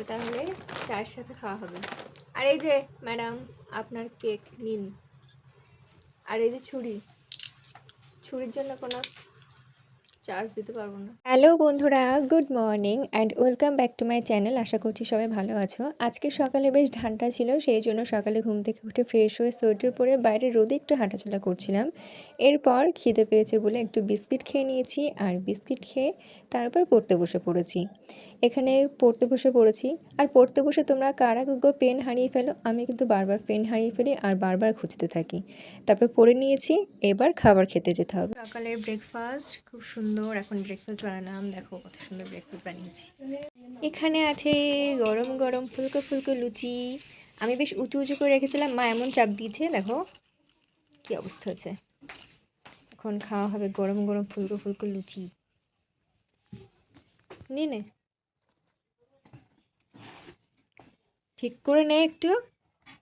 এটা তাহলে চায়ের সাথে খাওয়া হবে। আর এই যে ম্যাডাম, আপনার কেক নিন। আর এই যে ছুরি, ছুরির জন্য কোনো চার্জ দিতে পারব না। হ্যালো বন্ধুরা, good morning and welcome back to my channel. আশা করছি সবাই ভালো আছো। আজকে সকালে বেশ ঠান্ডা ছিল, সেই জন্য সকালে ঘুম থেকে উঠে ফ্রেশ হয়ে সোয়েটার পরে বাইরে রোদে একটু হাঁটাচলা করছিলাম। এরপর খিদে পেয়েছে বলে একটু বিস্কিট খেয়ে নিয়েছি। আর বিস্কিট খেয়ে তারপর পড়তে বসে পড়েছি। এখানে পড়তে বসে পড়েছি। আর পড়তে বসে তোমরা কারা গো পেন হারিয়ে ফেলো আমি কিন্তু বারবার পেন হারিয়ে ফেলি আর বারবার খুঁজতে থাকি। তারপর পড়ে নিয়েছি এবার খাবার খেতে যেতে হবে। সকালের ব্রেকফাস্ট খুব সুন্দর এখন ব্রেকফাস্ট বানালাম দেখো কত সুন্দর ব্রেকফাস্ট বানিয়েছি। এখানে আছে গরম গরম ফুলকো ফুলকো লুচি। আমি বেশ উঁচু উঁচু করে রেখেছিলাম মা এমন চাপ দিয়েছে দেখো কি অবস্থা হচ্ছে। এখন খাওয়া হবে গরম গরম ফুলকো ফুলকো লুচি। নে নে। ঠিক করে নে একটু।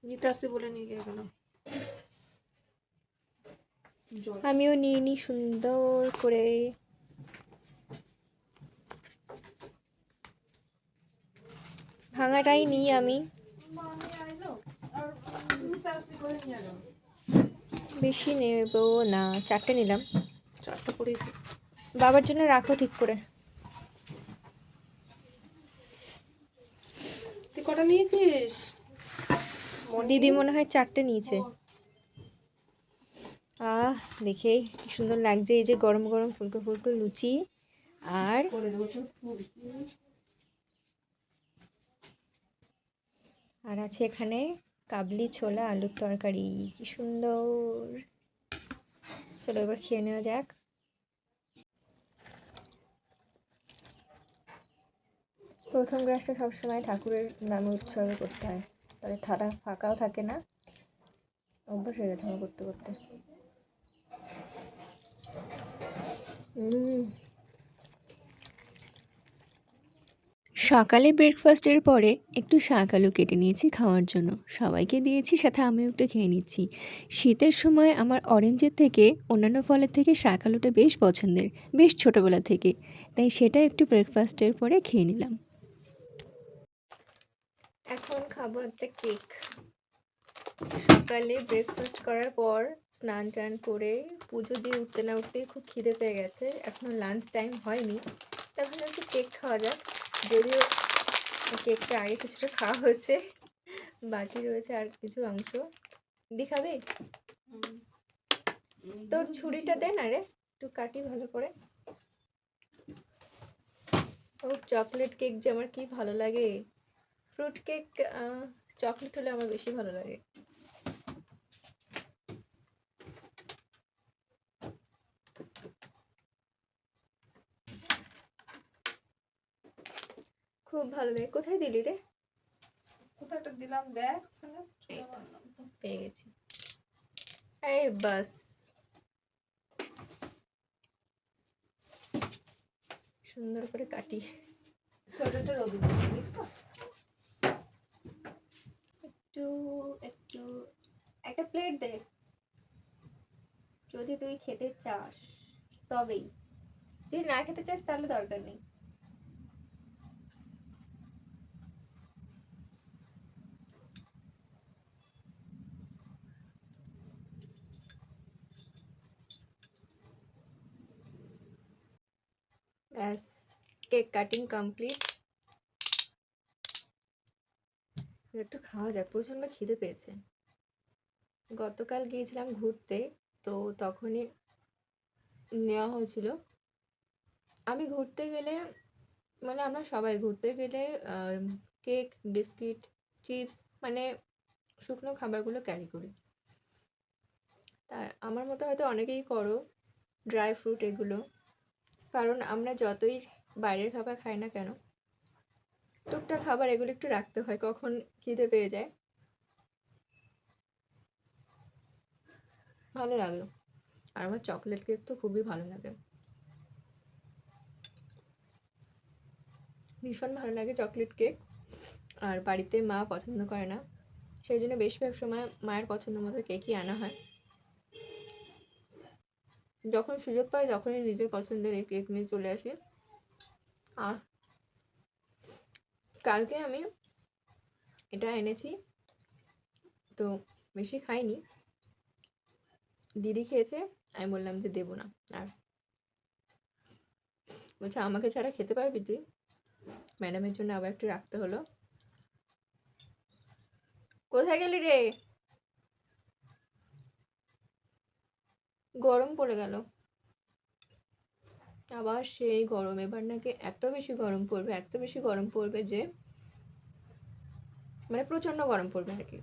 নিতে আসতে বলে নিয়ে গেল আমিও নিয়ে নিই সুন্দর করে। ভাঙাটাই নিই আমি। বেশি নেব না চারটে নিলাম। চারটা পড়েছি বাবার জন্য রাখো ঠিক করে। কটা নিয়েছিস? দিদি মনে হয় চারটে নিয়েছে। আহ দেখে কি সুন্দর লাগছে এই যে গরম গরম ফুলকো ফুলকো লুচি আর আর আছে এখানে কাবলি ছোলা আলুর তরকারি কি সুন্দর। চলো এবার খেয়ে নেওয়া যাক। প্রথম গ্লাসটা সবসময় ঠাকুরের নামে উৎসর্গ করতে হয়। তাহলে থালা ফাঁকাও থাকে না, অভ্যাস হয়ে গেছে আমার করতে করতে। সকালে ব্রেকফাস্টের পরে একটু শাক আলু কেটে নিয়েছি খাওয়ার জন্য। সবাইকে দিয়েছি, সাথে আমিও একটু খেয়ে নিচ্ছি। শীতের সময় আমার অরেঞ্জের থেকে, অন্যান্য ফলের থেকে শাক আলুটা বেশ পছন্দের, বেশ ছোটোবেলা থেকে। তাই সেটা একটু ব্রেকফাস্টের পরে খেয়ে নিলাম। এখন খাব একটা কেক। সকালে ব্রেকফাস্ট করার পর স্নান টান করে পুজো দিয়ে উঠতে না উঠতেই খুব খিদে পেয়ে গেছে। এখনও লাঞ্চ টাইম হয়নি। তাহলে একটু কেক খাওয়া যাক। যদিও কেকটা আগে কিছুটা খাওয়া হয়েছে, বাকি রয়েছে আর কিছু অংশ। দেখাবে তোর ছুরিটা দে না রে, একটু কাটি ভালো করে। ও চকলেট কেক যে আমার কি ভালো লাগে। ফ্রুট কেক চকলেট হলে আমার বেশি ভালো লাগে। খুব ভালো লাগে। কোথায় দিলি রে? দিলাম দেখ। পেয়ে গেছি। এই বাস। সুন্দর করে কাটি সোয়েটারটা রবি দেখছ? একটু একটু, একটা প্লেট দে। যদি তুই খেতে চাস, তবেই। যদি না খেতে চাস, তাহলে দরকার নেই। ব্যাস কেক কাটিং কমপ্লিট একটু খাওয়া যাক, প্রচণ্ড খিদে পেয়েছে। গতকাল গিয়েছিলাম ঘুরতে, তো তখনই নেওয়া হয়েছিল। আমি ঘুরতে গেলে মানে আমরা সবাই ঘুরতে গেলে কেক, বিস্কিট, চিপস মানে শুকনো খাবারগুলো ক্যারি করি। তা আমার মতো হয়তো অনেকেই করো ড্রাই ফ্রুট এগুলো। কারণ আমরা যতই বাইরের খাবার খাই না কেন টুকটাক খাবার এগুলো একটু রাখতে হয়, কখন খিদে পেয়ে যায়। ভালো লাগল। আর আমার চকলেট কেক তো খুবই ভালো লাগে। ভীষণ ভালো লাগে চকলেট কেক আর বাড়িতে মা পছন্দ করে না। সেই জন্য বেশিরভাগ সময় মায়ের পছন্দ মতো কেকই আনা হয়। যখন সুযোগ পাই তখনই নিজের পছন্দের এই কেক নিয়ে চলে আসি। আহ কালকে আমি এটা এনেছি। তো বেশি খাইনি। দিদি খেয়েছে, আমি বললাম যে দেবো না। আর বলছে, আমাকে ছাড়া খেতে পারবি তুই? ম্যাডামের জন্য আবার একটু রাখতে হলো। কোথায় গেলি রে? গরম পড়ে গেল। আবার সেই গরম, এবার নাকি এত বেশি গরম পড়বে, এত বেশি গরম পড়বে যে মানে প্রচণ্ড গরম পড়বে আর কি।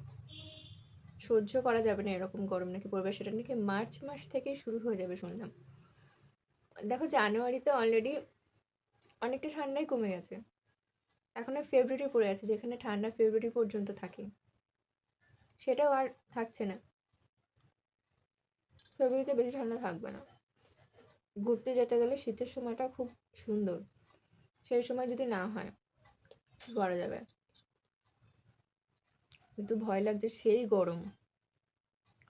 সহ্য করা যাবে না এরকম গরম নাকি পড়বে, সেটা নাকি মার্চ মাস থেকে শুরু হয়ে যাবে শুনলাম। দেখো জানুয়ারিতে অলরেডি অনেকটা ঠান্ডাই কমে গেছে। এখন ফেব্রুয়ারি পড়ে আছে, যেখানে ঠান্ডা ফেব্রুয়ারি পর্যন্ত থাকে। সেটাও আর থাকছে না। ফেব্রুয়ারিতে বেশি ঠান্ডা থাকবে না। ঘুরতে যেতে গেলে শীতের সময়টা খুব সুন্দর। সেই সময় যদি না হয়, করা যাবে। কিন্তু ভয় লাগছে সেই গরম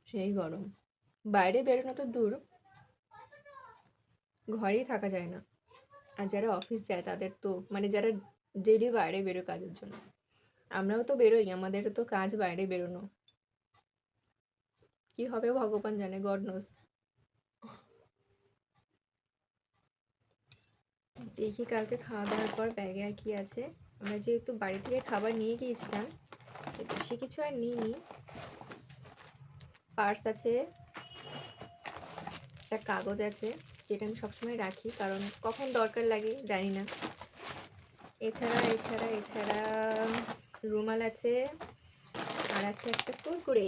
সেই গরম। বাইরে বেরোনো তো দূর, ঘরেই থাকা যায় না। আর যারা অফিস যায় তাদের তো মানে যারা ডেলি বাইরে বেরোয় কাজের জন্য, আমরাও তো বেরোই আমাদেরও তো কাজ বাইরে বেরোনো। কি হবে ভগবান জানে গড নোস দেখি কালকে খাওয়া দাওয়ার পর ব্যাগে আর কি আছে। আমরা যেহেতু বাড়ি থেকে খাবার নিয়ে গিয়েছিলাম বেশি কিছু আর নিইনি। পার্স আছে, একটা কাগজ আছে, যেটা আমি সবসময় রাখি, কারণ কখন দরকার লাগে জানি না। এছাড়া এছাড়া এছাড়া রুমাল আছে, আর আছে একটা কুরকুরে।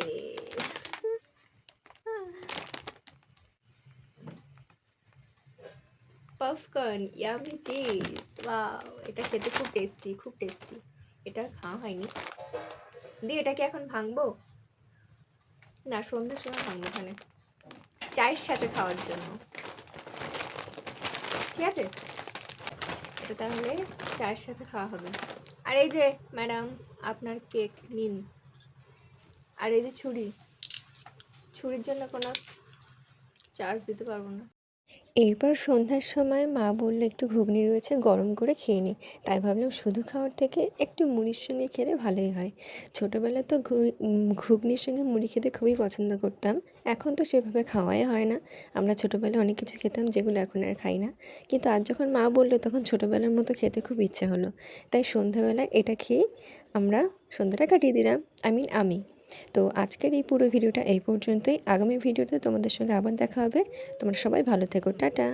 পপকর্ন ইয়ামি চিজ বা এটা খেতে খুব টেস্টি খুব টেস্টি এটা খাওয়া হয়নি। দিয়ে এটাকে এখন ভাঙবো? না, সন্ধ্যের সময় ভাঙবো ওখানে চায়ের সাথে খাওয়ার জন্য। ঠিক আছে? এটা তাহলে চায়ের সাথে খাওয়া হবে। আর এই যে ম্যাডাম আপনার কেক নিন। আর এই যে ছুরি। ছুরির জন্য কোনো চার্জ দিতে পারব না। এরপর সন্ধ্যার সময় মা বলল, একটু ঘুগনি রয়েছে, গরম করে খেয়ে নি। তাই ভাবলাম শুধু খাওয়ার থেকে একটু মুড়ির সঙ্গে খেলে ভালোই হয়। ছোটোবেলায় তো ঘুগনির সঙ্গে মুড়ি খেতে খুবই পছন্দ করতাম। এখন তো সেভাবে খাওয়াই হয় না। আমরা ছোটোবেলায় অনেক কিছু খেতাম যেগুলো এখন আর খাই না। কিন্তু আজ যখন মা বলল, তখন ছোটোবেলার মতো খেতে খুব ইচ্ছে হলো। তাই সন্ধ্যাবেলায় এটা খেয়ে আমরা সন্ধ্যাটা কাটিয়ে দিলাম। আই মিন আমি। তো আজকের এই পুরো ভিডিওটা এই পর্যন্তই। আগামী ভিডিওতে তোমাদের সঙ্গে আবার দেখা হবে। তোমরা সবাই ভালো থেকো। টাটা।